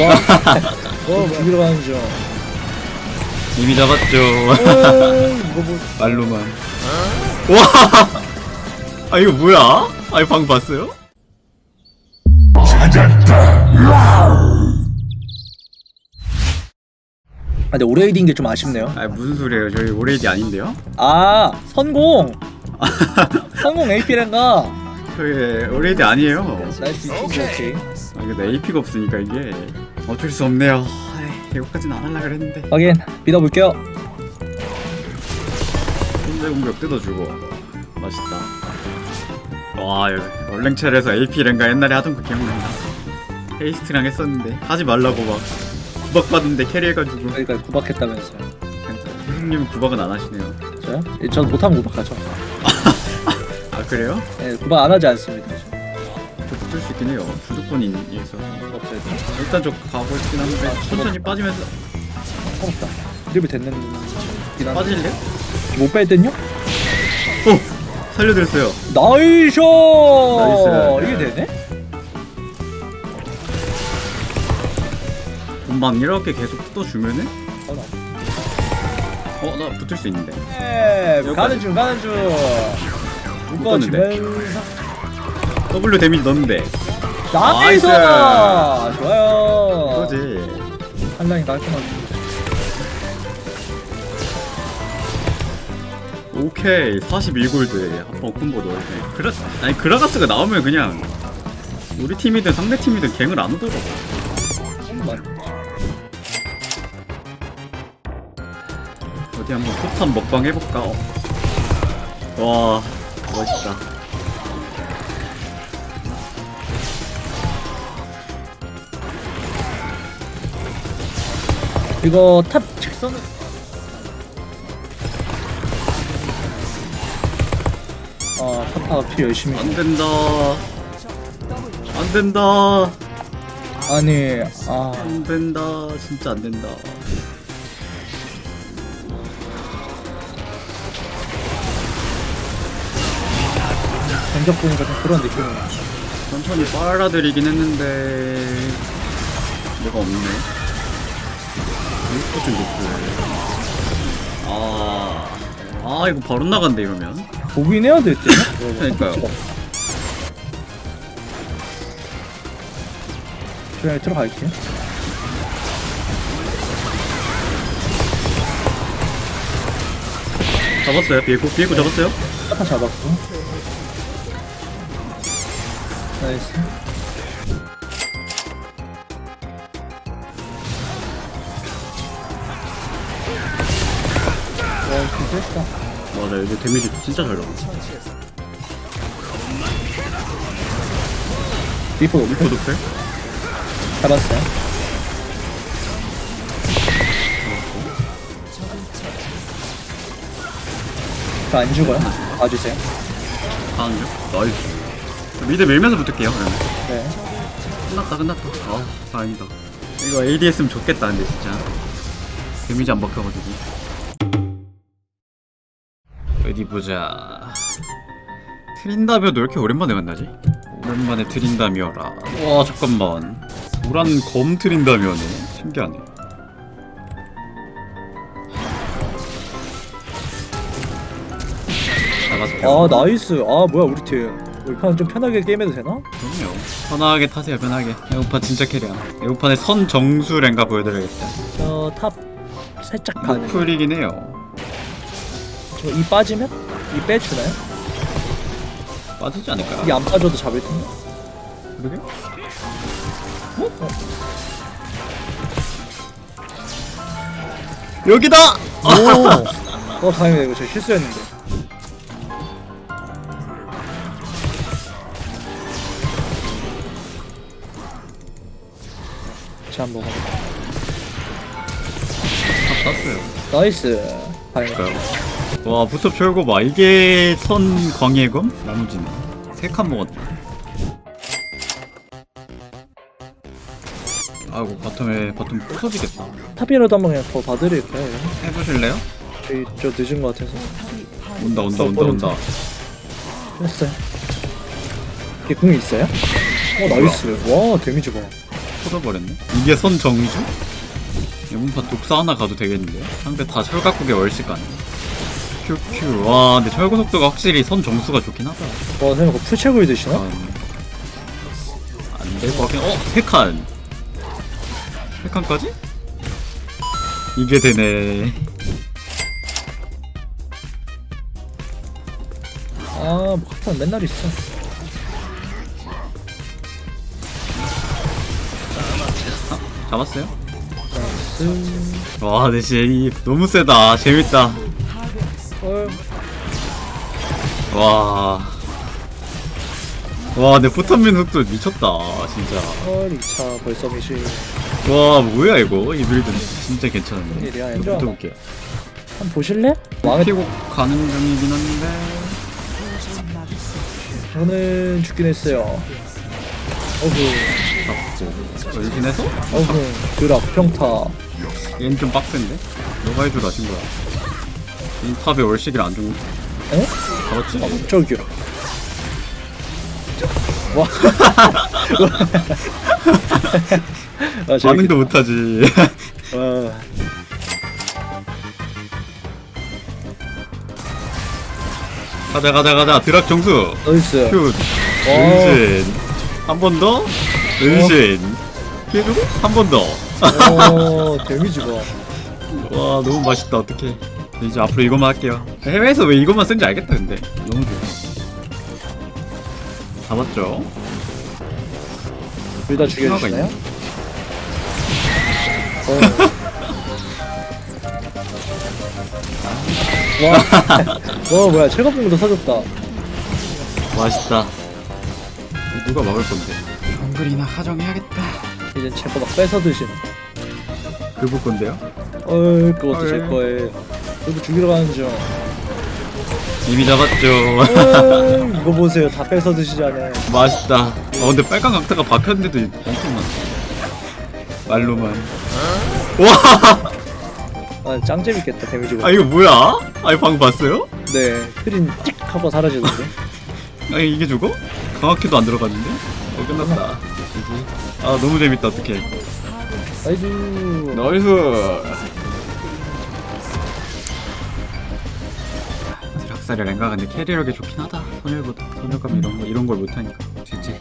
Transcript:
와, 어, 비비러 가는 중. 이미 잡았죠. 에이, 이거 뭐, 말로만. 와! 아, 이거 뭐야? 아, 이거 방금 봤어요? 아, 근데 오레이드인 게 좀 아쉽네요. 아, 무슨 소리예요? 저희 오레이디 아닌데요? 아, 선공! 선공 AP랜가? 저희 오레이디 아니에요. 나이스, 오케이. 아, 이거 내 AP가 없으니까 이게 어쩔 수 없네요. 아이, 이거까지는 안 하려고 그랬는데. 확인, 믿어볼게요. 혼자 공격 뜯어주고. 맛있다. 와, 여기 얼랭첼에서 AP 랭가 옛날에 하던 거 기억난다. 헤이스트랑 했었는데 하지 말라고 막 구박받는데 캐리해가지고. 그러니까 구박했다면서요. 형님 구박은 안 하시네요. 저요? 예, 전 못하면 구박하죠. 아 그래요? 네, 구박 안 하지 않습니다. 저. 붙을 수 있긴 해요. 주도권이 있어서. 없어요. 일단 저 가고 있긴 한데 천천히 빠지면서 없다. 이름이 됐는 긴 한데. 빠질래? 못 뺄듯요? 어! 살려드렸어요. 나이스! 나이스. 이게 되네? 금방 이렇게 계속 뜯어주면은 어, 나. 어 나 붙을 수 있는데. 네. 가는 중, 가는 중. 묶어주면서. W 데미지 넣는데. 나이스! 나이스. 좋아요. 그거지. 한 라인 깔끔하게. 오케이 41골드에 한번 콤보 넣을 때. 그라 아니 그라가스가 나오면 그냥 우리 팀이든 상대 팀이든 갱을 안 오더라고. 어디 한번 포탄 먹방 해볼까? 어. 와 멋있다. 이거 탑 직선을. 아, 탑파가 피 열심히. 안 된다. 안 된다. 아니, 아. 안 된다. 진짜 안 된다. 전적 보니까 좀 그런 느낌이네. 천천히 빨아들이긴 했는데 뭐가 없네. 이거 좀 높고. 아, 아 이거 바로 나간대 이러면. 보긴 해야 될 때. 그러니까요. 그냥 들어갈게요. 잡았어요. 비에고 비에고 잡았어요. 탑파 잡았고. 나이스. 와, 진짜 했다. 맞아 이거 데미지 진짜 잘 나와. 리포, 리포 고독색? 잡았어요. 저안 죽어요. 봐주세요. 다음 중. 나이스. 미드 밀면서 붙을게요. 그러면. 네. 끝났다 끝났다. 아 다행이다. 이거 ADS면 좋겠다 근데 진짜. 데미지 안 박혀가지고. 어디 보자. 트린다미어도 왜 이렇게 오랜만에 만나지? 오랜만에 트린다미어라. 와 잠깐만. 노란 검 트린다미어네. 신기하네. 나가서 아, 나이스. 아, 뭐야, 우리 팀. 판좀 편하게 게임해도 되나? 그럼요. 편하게 타세요, 편하게. 에우파 진짜 캐리야. 에우판의 선 정수 랭가 보여드려야겠다. 저 탑 살짝 가는. 풀이긴 해요. 저이 빠지면? 이 빼주나요? 빠지지 않을까? 이안 빠져도 잡을 텐데. 그러게? 여기다! 오! 어, 다행이다. 이거 저 실수했는데. 자, 한번 먹어. 땄어요. 나이스. 다행이다. 와, 부톱 철고 봐. 이게 선 광해검? 나무지네. 세 칸 먹었다. 아이고, 바텀에, 바텀 부서지겠다. 탑이라도 한번 그냥 더 봐드릴까요? 해보실래요? 저희 저 늦은 것 같아서. 온다, 온다, 온다, 온다. 됐어요. 얘 궁이 있어요? 어 나이스 와 데미지 봐 터져버렸네 이게 선 정주? 이번판 독사 하나 가도 되겠는데 상대 다 철갑국에 월식 가네 큐큐 와 근데 철거 속도가 확실히 선 정수가 좋긴 하다 와 선생님 그거 풀체고이 드시나? 안될 것 같긴 어? 세칸 세칸까지? 이게 되네 아 폭탄 맨날 있어 잡았어요? 나이스 와 근데 진짜 이 너무 세다 재밌다 헐 와. 와, 내 포탄민 속도 미쳤다, 진짜. 헐 2차 벌써 미시 와, 뭐야, 이거? 이 빌드 진짜 괜찮은데. 이거. 한번 보실래? 피고 가는 중이긴 한데. 저는 죽긴 했어요 어후 잡죠. 열긴 해서? 어후 드락 평타 얘는 좀 빡센데? 너가 해줄 아신 거야. 이 탑에 월식이를 안 주고. 에? 어, 저기요 와 아, 저기 반응도 못하지. 와 가자, 가자, 가자. 드락 정수. 나이스 슛. 와. 은신. 한 번 더. 은신. 피해주고 한 번 더. 오 데미지가 와 너무 맛있다 어떡해 이제 앞으로 이것만 할게요 해외에서 왜 이것만 쓴지 알겠다 근데 너무 좋아 잡았죠? 둘 다 죽여주시나요? 어. 와, 와 뭐야 철갑봉도 사줬다 맛있다 누가 먹을 건데? 정글이나 가정해야겠다. 이제 제거 막 뺏어 드시는. 그부 건데요? 어 그것도 어, 제 예. 거예요. 저도 죽이러 가는 중. 이미 잡았죠. 어, 이거 보세요. 다 뺏어 드시잖아요. 맛있다. 어 근데 빨간 강타가 박혔는데도 엄청 많네 말로만. 와! 아 짱 재밌겠다 데미지가. 아 이거 뭐야? 아 이거 방금 봤어요? 네 크린 찍 하고 사라지는데. 아니 이게 죽어? 강화키도 안 들어갔는데? 어 끝났다. 아 너무 재밌다 어떡해. 나이스. 나이스. 드락사리 랭가 근데 캐리력이 좋긴 하다. 선열보다. 선열감 이런 거 이런 걸 못하니까. GG